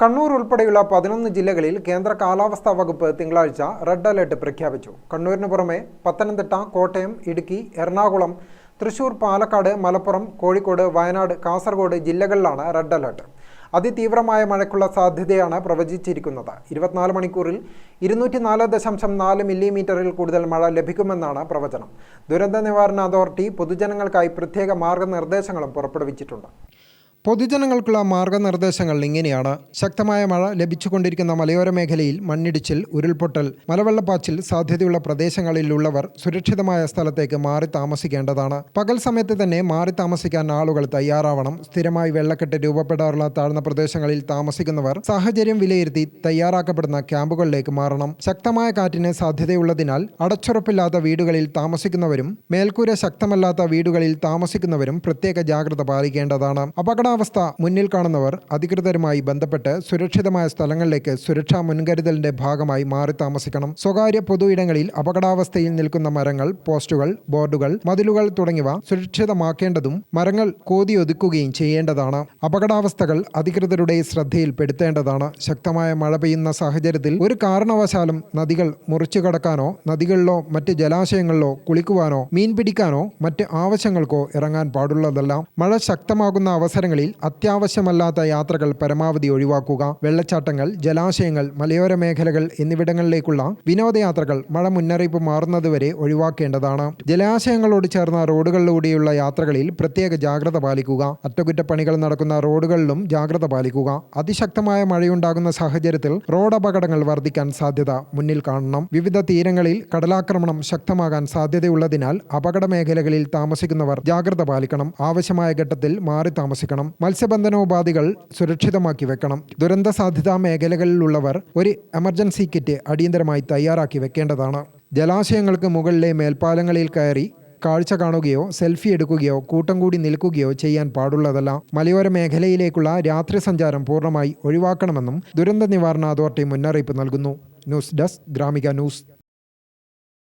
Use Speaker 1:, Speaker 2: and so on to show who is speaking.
Speaker 1: കണ്ണൂർ ഉൾപ്പെടെയുള്ള പതിനൊന്ന് ജില്ലകളിൽ കേന്ദ്ര കാലാവസ്ഥാ വകുപ്പ് തിങ്കളാഴ്ച റെഡ് അലർട്ട് പ്രഖ്യാപിച്ചു. കണ്ണൂരിന് പുറമെ പത്തനംതിട്ട കോട്ടയം ഇടുക്കി എറണാകുളം തൃശൂർ പാലക്കാട് മലപ്പുറം കോഴിക്കോട് വയനാട് കാസർഗോഡ് ജില്ലകളിലാണ് റെഡ് അലർട്ട്. അതിതീവ്രമായ മഴയ്ക്കുള്ള സാധ്യതയാണ് പ്രവചിച്ചിരിക്കുന്നത്. ഇരുപത്തിനാല് മണിക്കൂറിൽ ഇരുന്നൂറ്റി നാല് ദശാംശം നാല് മില്ലിമീറ്ററിൽ കൂടുതൽ മഴ ലഭിക്കുമെന്നാണ് പ്രവചനം. ദുരന്ത നിവാരണ അതോറിറ്റി പൊതുജനങ്ങൾക്കായി പ്രത്യേക മാർഗനിർദ്ദേശങ്ങളും പുറപ്പെടുവിച്ചിട്ടുണ്ട്. പൊതുജനങ്ങൾക്കുള്ള മാർഗനിർദ്ദേശങ്ങൾ ഇങ്ങനെയാണ്. ശക്തമായ മഴ ലഭിച്ചുകൊണ്ടിരിക്കുന്ന മലയോര മേഖലയിൽ മണ്ണിടിച്ചിൽ ഉരുൾപൊട്ടൽ മലവെള്ളപ്പാച്ചിൽ സാധ്യതയുള്ള പ്രദേശങ്ങളിലുള്ളവർ സുരക്ഷിതമായ സ്ഥലത്തേക്ക് മാറി താമസിക്കേണ്ടതാണ്. പകൽ സമയത്ത് തന്നെ മാറി താമസിക്കാൻ ആളുകൾ തയ്യാറാവണം. സ്ഥിരമായി വെള്ളക്കെട്ട് രൂപപ്പെടാറുള്ള താഴ്ന്ന പ്രദേശങ്ങളിൽ താമസിക്കുന്നവർ സാഹചര്യം വിലയിരുത്തി തയ്യാറാക്കപ്പെടുന്ന ക്യാമ്പുകളിലേക്ക് മാറണം. ശക്തമായ കാറ്റിന് സാധ്യതയുള്ളതിനാൽ അടച്ചുറപ്പില്ലാത്ത വീടുകളിൽ താമസിക്കുന്നവരും മേൽക്കൂര ശക്തമല്ലാത്ത വീടുകളിൽ താമസിക്കുന്നവരും പ്രത്യേക ജാഗ്രത പാലിക്കേണ്ടതാണ്. അപകടാവസ്ഥ മുന്നിൽ കാണുന്നവർ അധികൃതരുമായി ബന്ധപ്പെട്ട് സുരക്ഷിതമായ സ്ഥലങ്ങളിലേക്ക് സുരക്ഷാ മുൻകരുതലിന്റെ ഭാഗമായി മാറി താമസിക്കണം. സ്വകാര്യ പൊതു ഇടങ്ങളിൽ അപകടാവസ്ഥയിൽ നിൽക്കുന്ന മരങ്ങൾ പോസ്റ്റുകൾ ബോർഡുകൾ മതിലുകൾ തുടങ്ങിയവ സുരക്ഷിതമാക്കേണ്ടതും മരങ്ങൾ കോതിയൊതുക്കുകയും ചെയ്യേണ്ടതാണ്. അപകടാവസ്ഥകൾ അധികൃതരുടെ ശ്രദ്ധയിൽപ്പെടുത്തേണ്ടതാണ് ശക്തമായ മഴ പെയ്യുന്ന സാഹചര്യത്തിൽ ഒരു കാരണവശാലും നദികൾ മുറിച്ചു കടക്കാനോ നദികളിലോ മറ്റ് ജലാശയങ്ങളിലോ കുളിക്കുവാനോ മീൻ പിടിക്കാനോ മറ്റ് ആവശ്യങ്ങൾക്കോ ഇറങ്ങാൻ പാടുള്ളതല്ല. മഴ ശക്തമാകുന്ന അവസരങ്ങളിൽ അത്യാവശ്യമല്ലാത്ത യാത്രകൾ പരമാവധി ഒഴിവാക്കുക വെള്ളച്ചാട്ടങ്ങൾ ജലാശയങ്ങൾ മലയോര മേഖലകൾ എന്നിവിടങ്ങളിലേക്കുള്ള വിനോദയാത്രകൾ മഴ മുന്നറിയിപ്പ് മാറുന്നതുവരെ ഒഴിവാക്കേണ്ടതാണ്. ജലാശയങ്ങളോട് ചേർന്ന റോഡുകളിലൂടെയുള്ള യാത്രകളിൽ പ്രത്യേക ജാഗ്രത പാലിക്കുക. അറ്റകുറ്റപ്പണികൾ നടക്കുന്ന റോഡുകളിലും ജാഗ്രത പാലിക്കുക. അതിശക്തമായ മഴയുണ്ടാകുന്ന സാഹചര്യത്തിൽ റോഡ് അപകടങ്ങൾ വർദ്ധിക്കാൻ സാധ്യത മുന്നിൽ കാണണം. വിവിധ തീരങ്ങളിൽ കടലാക്രമണം ശക്തമാകാൻ സാധ്യതയുള്ളതിനാൽ അപകട മേഖലകളിൽ താമസിക്കുന്നവർ ജാഗ്രത പാലിക്കണം. ആവശ്യമായ ഘട്ടത്തിൽ മാറി താമസിക്കണം. മത്സ്യബന്ധനോപാധികൾ സുരക്ഷിതമാക്കി വെക്കണം. ദുരന്ത സാധ്യതാ മേഖലകളിലുള്ളവർ ഒരു എമർജൻസി കിറ്റ് അടിയന്തരമായി തയ്യാറാക്കി വെക്കേണ്ടതാണ്. ജലാശയങ്ങൾക്ക് മുകളിലെ മേൽപ്പാലങ്ങളിൽ കയറി കാഴ്ച കാണുകയോ സെൽഫി എടുക്കുകയോ കൂട്ടം കൂടി നിൽക്കുകയോ ചെയ്യാൻ പാടുള്ളതല്ല. മലയോര മേഖലയിലേക്കുള്ള രാത്രി സഞ്ചാരം പൂർണമായി ഒഴിവാക്കണമെന്നും ദുരന്ത നിവാരണ അതോറിറ്റി മുന്നറിയിപ്പ് നൽകുന്നു. News desk Gramika news.